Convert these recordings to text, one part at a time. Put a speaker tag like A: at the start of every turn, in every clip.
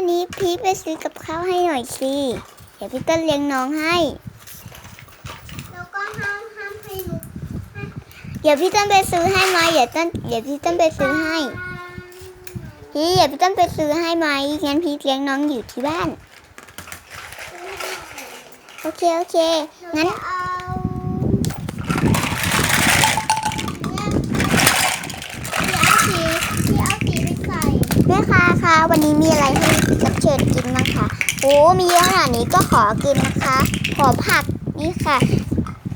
A: วันนี้พีทไปซื้อกับข้าวให้หน่อยสิ เดี๋ยวพี่ต้นเลี้ยงน้องให้
B: แล้วก็ห้ามห้ามให้ลุก
A: เดี๋ยวพี่ต้นไปซื้อให้ไหมเดี๋ยวต้นเดี๋ยวพี่ต้นไปซื้อให้ พี่เดี๋ยวพี่ต้นไปซื้อให้ไหมงั้นพี่เลี้ยงน้องอยู่ที่บ้าน โอเคโอเค งั้น
B: เอาเนี่ยพี่เอาสีพี่เอาสีไปใส่
A: แม่ค้าคะ วันนี้มีอะไรให้รับเชิญกินบ้างคะโอ้มีเยอะขนาดนี้ก็ขอกินนะคะ ขอผักนี่ค่ะ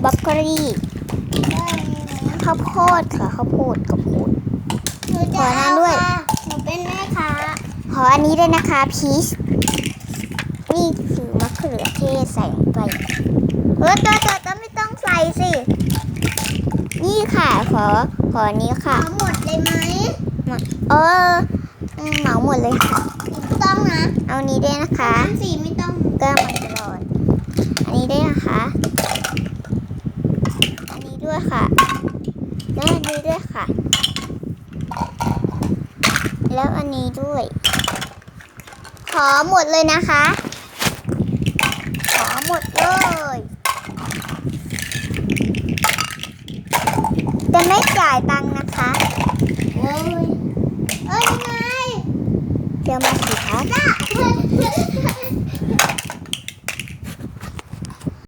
A: บรอกโคลีข้าวโพดค่ะข้าวโพดข้าวโพด
B: หนูจะ
A: ขอ
B: เอา
A: น้ำด้วย
B: ค่ะหนูเป็นแม่ค้า
A: ขออันนี้ด้วยนะคะพีชนี่คือมะเขือเทศใส่ลงไปเออตัวตัวตัวไม่ต้องใส่สินี่ค่ะขอขออันนี้ค่ะ
B: เอาหมดเลยไหม
A: เอออืม เหมาหมดเลยค่ะ
B: ไม่ต้องนะ
A: เอานี้ด้วยนะคะ
B: น้ำสีไม่ต้อง
A: ก็มาตลอดอันนี้ด้วยนะคะ อันนี้ด้วยค่ะแล้วอันนี้ด้วยค่ะ แล้วอันนี้ด้วย ขอหมดเลยนะคะ ขอหมดเลยแต่ไม่จ่ายตังค์ আমাকে আমার